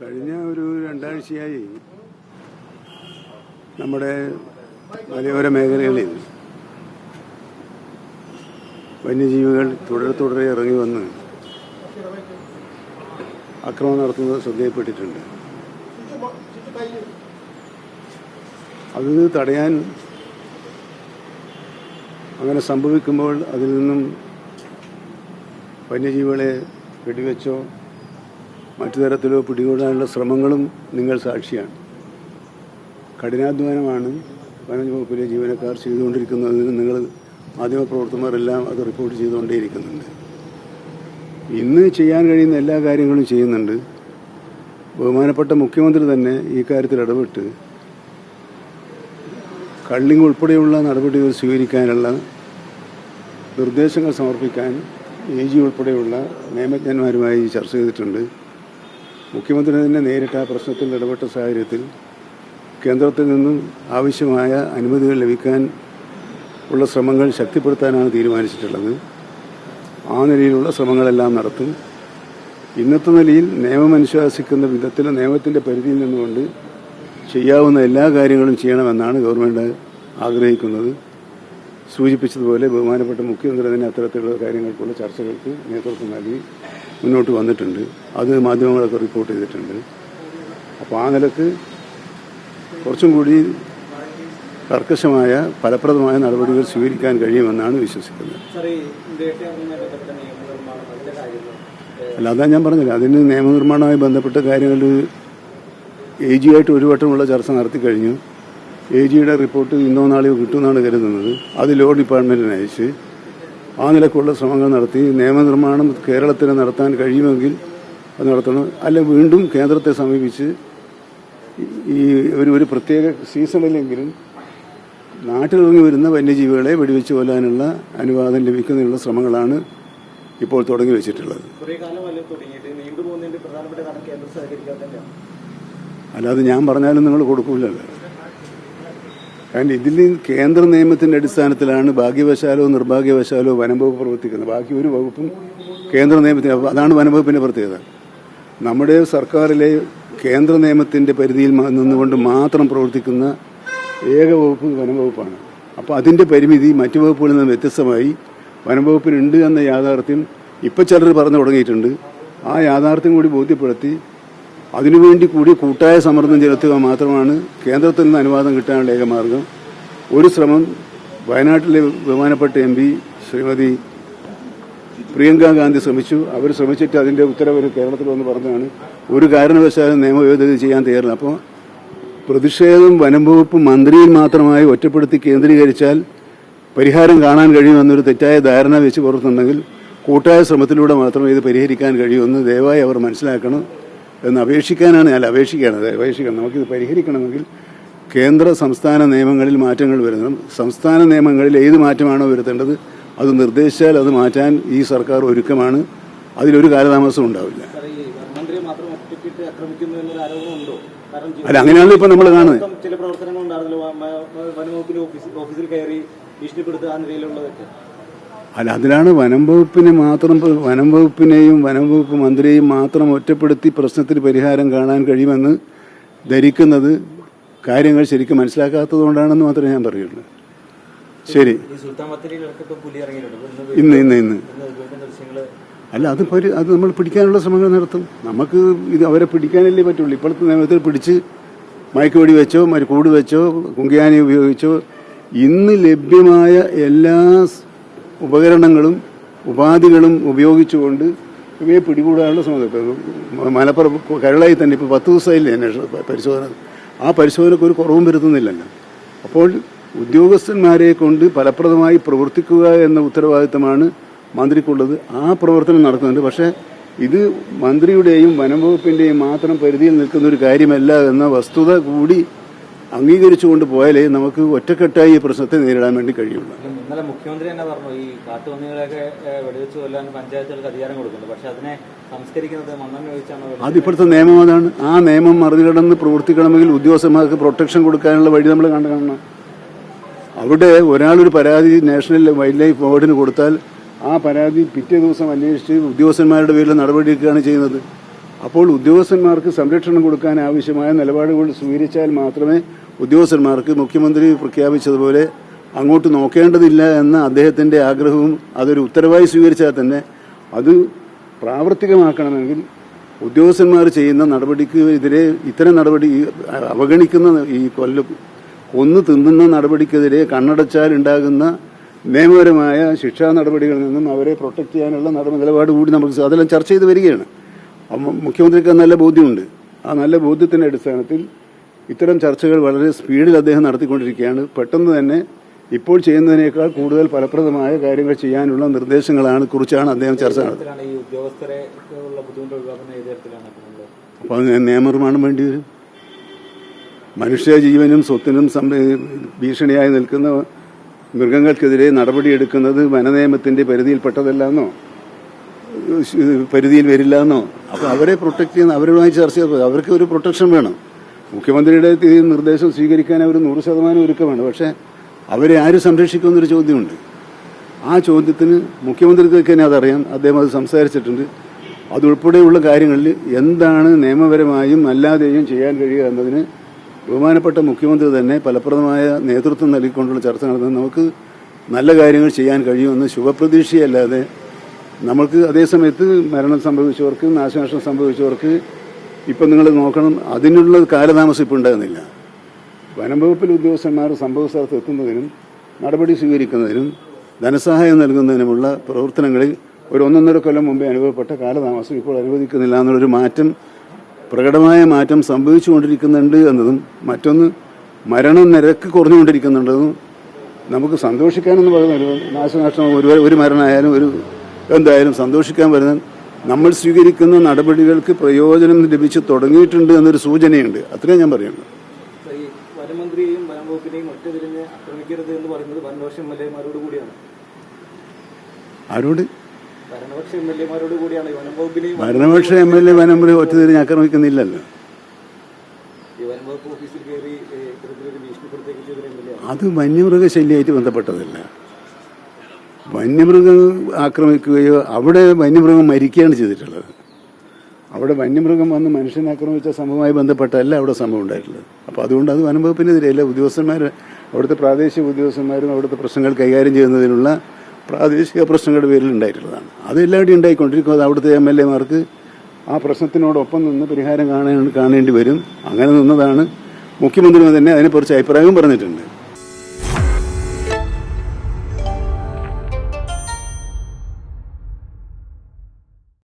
കഴിഞ്ഞ ഒരു രണ്ടാഴ്ചയായി നമ്മുടെ മലയോര മേഖലകളിൽ വന്യജീവികൾ തുടരെ തുടരെ ഇറങ്ങി വന്ന് അക്രമം നടത്തുന്നത് ശ്രദ്ധയിൽപ്പെട്ടിട്ടുണ്ട്. അത് തടയാൻ അങ്ങനെ സംഭവിക്കുമ്പോൾ അതിൽ നിന്നും വന്യജീവികളെ വെടിവെച്ചോ മറ്റു തരത്തിലോ പിടികൂടാനുള്ള ശ്രമങ്ങളും നിങ്ങൾ സാക്ഷിയാണ്. കഠിനാധ്വാനമാണ് വനം വകുപ്പിലെ ജീവനക്കാർ ചെയ്തുകൊണ്ടിരിക്കുന്നതിന് നിങ്ങൾ മാധ്യമപ്രവർത്തകരെല്ലാം അത് റിപ്പോർട്ട് ചെയ്തുകൊണ്ടേയിരിക്കുന്നുണ്ട്. ഇന്ന് ചെയ്യാൻ കഴിയുന്ന എല്ലാ കാര്യങ്ങളും ചെയ്യുന്നുണ്ട്. ബഹുമാനപ്പെട്ട മുഖ്യമന്ത്രി തന്നെ ഈ കാര്യത്തിൽ ഇടപെട്ട് കള്ളിങ് ഉൾപ്പെടെയുള്ള നടപടികൾ സ്വീകരിക്കാനുള്ള നിർദ്ദേശങ്ങൾ സമർപ്പിക്കാൻ എ ജി ഉൾപ്പെടെയുള്ള നിയമജ്ഞന്മാരുമായി ചർച്ച ചെയ്തിട്ടുണ്ട്. മുഖ്യമന്ത്രി തന്നെ നേരിട്ട് ആ പ്രശ്നത്തിൽ ഇടപെട്ട സാഹചര്യത്തിൽ കേന്ദ്രത്തിൽ നിന്നും ആവശ്യമായ അനുമതികൾ ലഭിക്കാൻ ഉള്ള ശ്രമങ്ങൾ ശക്തിപ്പെടുത്താനാണ് തീരുമാനിച്ചിട്ടുള്ളത്. ആ നിലയിലുള്ള ശ്രമങ്ങളെല്ലാം നടത്തും. ഇന്നത്തെ നിലയിൽ നിയമം അനുശാസിക്കുന്ന വിധത്തിൽ നിയമത്തിന്റെ പരിധിയിൽ നിന്നുകൊണ്ട് ചെയ്യാവുന്ന എല്ലാ കാര്യങ്ങളും ചെയ്യണമെന്നാണ് ഗവൺമെന്റ് ആഗ്രഹിക്കുന്നത്. സൂചിപ്പിച്ചതുപോലെ ബഹുമാനപ്പെട്ട മുഖ്യമന്ത്രി തന്നെ അത്തരത്തിലുള്ള കാര്യങ്ങൾക്കുള്ള ചർച്ചകൾക്ക് നേതൃത്വം നൽകി. മുന്നോട്ട് വന്നിട്ടുണ്ട്. അത് മാധ്യമങ്ങളൊക്കെ റിപ്പോർട്ട് ചെയ്തിട്ടുണ്ട്. അപ്പോൾ ആ നിലയ്ക്ക് കുറച്ചും കൂടി കർക്കശമായ ഫലപ്രദമായ നടപടികൾ സ്വീകരിക്കാൻ കഴിയുമെന്നാണ് വിശ്വസിക്കുന്നത്. അല്ല അതാ ഞാൻ പറഞ്ഞില്ല അതിന് നിയമനിർമ്മാണവുമായി ബന്ധപ്പെട്ട കാര്യങ്ങൾ എ ജി ആയിട്ട് ഒരു വട്ടമുള്ള ചർച്ച നടത്തി കഴിഞ്ഞു. എ ജിയുടെ റിപ്പോർട്ട് ഇന്നോ നാളെയോ കിട്ടുമെന്നാണ് കരുതുന്നത്. അത് ലോ ഡിപ്പാർട്ട്മെന്റിന് അയച്ച് ആ നിലക്കുള്ള ശ്രമങ്ങൾ നടത്തി നിയമനിർമ്മാണം കേരളത്തിന് നടത്താൻ കഴിയുമെങ്കിൽ അത് നടത്തണം. അല്ല വീണ്ടും കേന്ദ്രത്തെ സമീപിച്ച് ഈ ഒരു ഒരു പ്രത്യേക സീസണിലെങ്കിലും നാട്ടിലിറങ്ങി വരുന്ന വന്യജീവികളെ വെടിവെച്ച് കൊല്ലാനുള്ള അനുവാദം ലഭിക്കുന്നതിനുള്ള ശ്രമങ്ങളാണ് ഇപ്പോൾ തുടങ്ങി വെച്ചിട്ടുള്ളത്. അല്ലാതെ ഞാൻ പറഞ്ഞാലും നിങ്ങൾ കൊടുക്കൂലല്ലോ. കാരണം ഇതിൽ കേന്ദ്ര നിയമത്തിന്റെ അടിസ്ഥാനത്തിലാണ് ഭാഗ്യവശാലോ നിർഭാഗ്യവശാലോ വനംവകുപ്പ് പ്രവർത്തിക്കുന്നത്. ബാക്കി ഒരു വകുപ്പും കേന്ദ്ര നിയമത്തിന് അതാണ് വനംവകുപ്പിന്റെ പ്രത്യേകത. നമ്മുടെ സർക്കാരിലെ കേന്ദ്ര നിയമത്തിന്റെ പരിധിയിൽ നിന്നുകൊണ്ട് മാത്രം പ്രവർത്തിക്കുന്ന ഏക വകുപ്പ് വനംവകുപ്പാണ്. അപ്പോൾ അതിന്റെ പരിമിതി മറ്റു വകുപ്പുകളിൽ നിന്ന് വ്യത്യസ്തമായി വനംവകുപ്പിനുണ്ട് എന്ന യാഥാർത്ഥ്യം ഇപ്പം ചിലർ പറഞ്ഞു തുടങ്ങിയിട്ടുണ്ട്. ആ യാഥാർത്ഥ്യം കൂടി ബോധ്യപ്പെടുത്തി അതിനുവേണ്ടി കൂടി കൂട്ടായ സമ്മർദ്ദം ചെലുത്തുക മാത്രമാണ് കേന്ദ്രത്തിൽ നിന്ന് അനുവാദം കിട്ടാനുള്ള ഏക മാർഗം. ഒരു ശ്രമം വയനാട്ടിലെ ബഹുമാനപ്പെട്ട എം പി ശ്രീമതി പ്രിയങ്ക ഗാന്ധി ശ്രമിച്ചു. അവർ ശ്രമിച്ചിട്ട് അതിന്റെ ഉത്തരവ് കേരളത്തിൽ വന്ന് പറഞ്ഞതാണ്. ഒരു കാരണവശാലും നിയമഭേദഗതി ചെയ്യാൻ തയ്യാറില്ല. അപ്പോൾ പ്രതിഷേധം വനം വകുപ്പ് മന്ത്രിയിൽ മാത്രമായി ഒറ്റപ്പെടുത്തി കേന്ദ്രീകരിച്ചാൽ പരിഹാരം കാണാൻ കഴിയുമെന്നൊരു തെറ്റായ ധാരണ വെച്ച് പുറത്തുണ്ടെങ്കിൽ കൂട്ടായ ശ്രമത്തിലൂടെ മാത്രമേ ഇത് പരിഹരിക്കാൻ കഴിയുമെന്ന് ദയവായി അവർ മനസ്സിലാക്കണം. എന്ന് അപേക്ഷിക്കാനാണ് ഞാൻ അപേക്ഷിക്കുകയാണ് അപേക്ഷിക്കണം. നമുക്കിത് പരിഹരിക്കണമെങ്കിൽ കേന്ദ്ര സംസ്ഥാന നിയമങ്ങളിൽ മാറ്റങ്ങൾ വരുന്നതും സംസ്ഥാന നിയമങ്ങളിൽ ഏത് മാറ്റമാണോ വരുത്തേണ്ടത് അത് നിർദ്ദേശിച്ചാൽ അത് മാറ്റാൻ ഈ സർക്കാർ ഒരുക്കമാണ്. അതിലൊരു കാലതാമസം ഉണ്ടാവില്ല. അല്ല അങ്ങനെയാണല്ലോ ഇപ്പൊ നമ്മൾ കാണുന്നത്. ചില പ്രവർത്തനങ്ങൾ ഉണ്ടായിരുന്നല്ലോ. വനംവകുപ്പിന്റെ ഓഫീസിൽ കയറി ഭീഷണിപ്പെടുത്തുക ആ നിലയിലുള്ളതൊക്കെ. അല്ല അതിലാണ് വനം വകുപ്പിനെ മാത്രം വനം വകുപ്പിനെയും വനം വകുപ്പ് മന്ത്രിയെയും മാത്രം ഒറ്റപ്പെടുത്തി പ്രശ്നത്തിന് പരിഹാരം കാണാൻ കഴിയുമെന്ന് ധരിക്കുന്നത് കാര്യങ്ങൾ ശരിക്കും മനസ്സിലാക്കാത്തത് കൊണ്ടാണെന്ന് മാത്രമേ ഞാൻ പറയുള്ളൂ. ശരി. ഇന്ന് ഇന്ന് ഇന്ന് അല്ല അത് അത് നമ്മൾ പിടിക്കാനുള്ള ശ്രമങ്ങൾ നടത്തും. നമുക്ക് ഇത് അവരെ പിടിക്കാനല്ലേ പറ്റുള്ളൂ. ഇപ്പോഴത്തെ നിയമത്തിൽ പിടിച്ച് മയക്കുവെടി വെച്ചോ മറ്റു കൂട് വെച്ചോ കുങ്കിയാനി ഉപയോഗിച്ചോ ഇന്ന് ലഭ്യമായ എല്ലാ ഉപകരണങ്ങളും ഉപാധികളും ഉപയോഗിച്ചുകൊണ്ട് ഇവയെ പിടികൂടാനുള്ള ശ്രമം മലപ്പുറം കേരളയിൽ തന്നെ ഇപ്പോൾ പത്ത് ദിവസമായില്ലേ അന്വേഷണ പരിശോധന. ആ പരിശോധനയ്ക്ക് ഒരു കുറവും വരുത്തുന്നില്ലല്ലോ. അപ്പോൾ ഉദ്യോഗസ്ഥന്മാരെ കൊണ്ട് ഫലപ്രദമായി പ്രവർത്തിക്കുക എന്ന ഉത്തരവാദിത്തമാണ് മന്ത്രിക്കുള്ളത്. ആ പ്രവർത്തനം നടക്കുന്നുണ്ട്. പക്ഷേ ഇത് മന്ത്രിയുടെയും വനംവകുപ്പിന്റെയും മാത്രം പരിധിയിൽ നിൽക്കുന്ന ഒരു കാര്യമല്ല എന്ന വസ്തുത കൂടി അംഗീകരിച്ചുകൊണ്ട് പോയാലേ നമുക്ക് ഒറ്റക്കെട്ടായി ഈ പ്രശ്നത്തെ നേരിടാൻ വേണ്ടി കഴിയുള്ളൂ. ഇന്നലെ മുഖ്യമന്ത്രി തന്നെ പറഞ്ഞു ഈ കാട്ടുപന്നികളെയൊക്കെ വെടിവെച്ച് കൊല്ലാൻ പഞ്ചായത്തുകൾക്ക് അധികാരം കൊടുക്കുന്നുണ്ട്. പക്ഷെ അതിനെ സംസ്കരിക്കുന്നത് മണ്ണെണ്ണ ഒഴിച്ചാണ് അതിപ്പോഴത്തെ നിയമം അതാണ്. ആ നിയമം മറികടന്ന് പ്രവർത്തിക്കണമെങ്കിൽ ഉദ്യോഗസ്ഥന്മാർക്ക് പ്രൊട്ടക്ഷൻ കൊടുക്കാനുള്ള വഴി നമ്മൾ കാണണം. അവിടെ ഒരാളൊരു പരാതി നാഷണൽ വൈൽഡ് ലൈഫ് ബോർഡിന് കൊടുത്താൽ ആ പരാതി പിറ്റേ ദിവസം അന്വേഷിച്ച് ഉദ്യോഗസ്ഥന്മാരുടെ പേരിൽ നടപടിയെടുക്കുകയാണ് ചെയ്യുന്നത്. അപ്പോൾ ഉദ്യോഗസ്ഥന്മാർക്ക് സംരക്ഷണം കൊടുക്കാൻ ആവശ്യമായ നിലപാടുകൾ സ്വീകരിച്ചാൽ മാത്രമേ ഉദ്യോഗസ്ഥന്മാർക്ക് മുഖ്യമന്ത്രി പ്രഖ്യാപിച്ചതുപോലെ അങ്ങോട്ട് നോക്കേണ്ടതില്ല എന്ന അദ്ദേഹത്തിന്റെ ആഗ്രഹവും അതൊരു ഉത്തരവായി സ്വീകരിച്ചാൽ തന്നെ അത് പ്രാവർത്തികമാക്കണമെങ്കിൽ ഉദ്യോഗസ്ഥന്മാർ ചെയ്യുന്ന നടപടിക്ക് എതിരെ ഇത്തരം നടപടി അവഗണിക്കുന്ന ഈ കൊല്ല കൊന്നു തിന്നുന്ന നടപടിക്കെതിരെ കണ്ണടച്ചാൽ ഉണ്ടാകുന്ന നിയമപരമായ ശിക്ഷാ നടപടികളിൽ നിന്നും അവരെ പ്രൊട്ടക്ട് ചെയ്യാനുള്ള നിലപാട് കൂടി നമുക്ക് അതെല്ലാം ചർച്ച ചെയ്ത് വരികയാണ്. അപ്പം മുഖ്യമന്ത്രിക്ക് നല്ല ബോധ്യമുണ്ട്. ആ നല്ല ബോധ്യത്തിന്റെ അടിസ്ഥാനത്തിൽ ഇത്തരം ചർച്ചകൾ വളരെ സ്പീഡിൽ അദ്ദേഹം നടത്തിക്കൊണ്ടിരിക്കുകയാണ്. പെട്ടെന്ന് തന്നെ ഇപ്പോൾ ചെയ്യുന്നതിനേക്കാൾ കൂടുതൽ ഫലപ്രദമായ കാര്യങ്ങൾ ചെയ്യാനുള്ള നിർദ്ദേശങ്ങളാണ് കുറിച്ചാണ് അദ്ദേഹം ചർച്ച നടത്തുന്നത് അപ്പോൾ നിയമനിർമ്മാണം വേണ്ടി വരും. മനുഷ്യ ജീവനും സ്വത്തിനും ഭീഷണിയായി നിൽക്കുന്ന മൃഗങ്ങൾക്കെതിരെ നടപടിയെടുക്കുന്നത് വനനിയമത്തിന്റെ പരിധിയിൽപ്പെട്ടതല്ലെന്നോ? പരിധിയിൽ വരില്ല എന്നോ അപ്പോൾ അവരെ പ്രൊട്ടക്ട് ചെയ്യുന്ന അവരുമായി ചർച്ച ചെയ്ത് അവർക്ക് ഒരു പ്രൊട്ടക്ഷൻ വേണം. മുഖ്യമന്ത്രിയുടെ നിർദ്ദേശം സ്വീകരിക്കാൻ അവർ നൂറ് ശതമാനം ഒരുക്കമാണ് പക്ഷേ അവരെ ആര് സംരക്ഷിക്കുമെന്നൊരു ചോദ്യമുണ്ട്. ആ ചോദ്യത്തിന് മുഖ്യമന്ത്രിക്ക് തന്നെ അതറിയാം. അദ്ദേഹം അത് സംസാരിച്ചിട്ടുണ്ട്. അതുൾപ്പെടെയുള്ള കാര്യങ്ങളിൽ എന്താണ് നിയമപരമായും അല്ലാതെയും ചെയ്യാൻ കഴിയുക എന്നതിന് ബഹുമാനപ്പെട്ട മുഖ്യമന്ത്രി തന്നെ ഫലപ്രദമായ നേതൃത്വം നൽകിക്കൊണ്ടുള്ള ചർച്ച നടന്നത് നമുക്ക് നല്ല കാര്യങ്ങൾ ചെയ്യാൻ കഴിയുമെന്ന് ശുഭപ്രതീക്ഷയല്ലാതെ നമുക്ക് അതേസമയത്ത് മരണം സംഭവിച്ചവർക്ക് നാശനഷ്ടം സംഭവിച്ചവർക്ക് ഇപ്പം നിങ്ങൾ നോക്കണം അതിനുള്ള കാലതാമസം ഇപ്പോൾ ഉണ്ടാകുന്നില്ല. വനംവകുപ്പിൽ ഉദ്യോഗസ്ഥന്മാർ സംഭവ സ്ഥലത്ത് എത്തുന്നതിനും നടപടി സ്വീകരിക്കുന്നതിനും ധനസഹായം നൽകുന്നതിനുമുള്ള പ്രവർത്തനങ്ങളിൽ ഒരു ഒന്നൊന്നര കൊല്ലം മുമ്പേ അനുഭവപ്പെട്ട കാലതാമസം ഇപ്പോൾ അനുവദിക്കുന്നില്ല എന്നുള്ളൊരു മാറ്റം പ്രകടമായ മാറ്റം സംഭവിച്ചുകൊണ്ടിരിക്കുന്നുണ്ട് എന്നതും മറ്റൊന്ന് മരണ നിരക്ക് കുറഞ്ഞുകൊണ്ടിരിക്കുന്നുണ്ടെന്നും നമുക്ക് സന്തോഷിക്കാനെന്ന് പറയുന്ന ഒരു ഒരു ഒരു മരണമായാലും ഒരു എന്തായാലും സന്തോഷിക്കാൻ വരുന്ന നമ്മൾ സ്വീകരിക്കുന്ന നടപടികൾക്ക് പ്രയോജനം ലഭിച്ചു തുടങ്ങിയിട്ടുണ്ട് എന്നൊരു സൂചനയുണ്ട്. അത്രയും ഞാൻ പറയുള്ളൂ. ഈ വനമന്ത്രിയെയും വനം വകുപ്പിനെയും ഒറ്റതിരിഞ്ഞ് ആക്രമിക്കരുത് എന്ന് പറയുന്നത് ഭരണപക്ഷ എം എൽ എമാരോട് കൂടിയാണ്. ആരോട്? ഭരണപക്ഷ എം എൽ എമാരോട് കൂടിയാണ്. ഭരണപക്ഷ എം എൽ എ വനംപുരി ഒറ്റതിരിഞ്ഞ് ആക്രമിക്കുന്നില്ലല്ലോ. അത് വന്യമൃഗശല്യമായിട്ട് ബന്ധപ്പെട്ടതല്ല. വന്യമൃഗം ആക്രമിക്കുകയോ അവിടെ വന്യമൃഗം മരിക്കുകയാണ് ചെയ്തിട്ടുള്ളത്. അവിടെ വന്യമൃഗം വന്ന് മനുഷ്യനെ ആക്രമിച്ച സംഭവവുമായി ബന്ധപ്പെട്ടല്ല അവിടെ സംഭവം ഉണ്ടായിട്ടുള്ളത്. അപ്പോൾ അതുകൊണ്ട് അത് വനം എല്ലാ ഉദ്യോഗസ്ഥന്മാർ അവിടുത്തെ പ്രാദേശിക ഉദ്യോഗസ്ഥന്മാരും അവിടുത്തെ പ്രശ്നങ്ങൾ കൈകാര്യം ചെയ്യുന്നതിനുള്ള പ്രാദേശിക പ്രശ്നങ്ങളുടെ പേരിൽ ഉണ്ടായിട്ടുള്ളതാണ്. അതെല്ലാവരുടെയും ഉണ്ടായിക്കൊണ്ടിരിക്കും. അത് അവിടുത്തെ എം എൽ എമാർക്ക് ആ പ്രശ്നത്തിനോടൊപ്പം നിന്ന് പരിഹാരം കാണേ കാണേണ്ടി വരും. അങ്ങനെ നിന്നതാണ് മുഖ്യമന്ത്രി തന്നെ അതിനെക്കുറിച്ച് അഭിപ്രായവും പറഞ്ഞിട്ടുണ്ട്.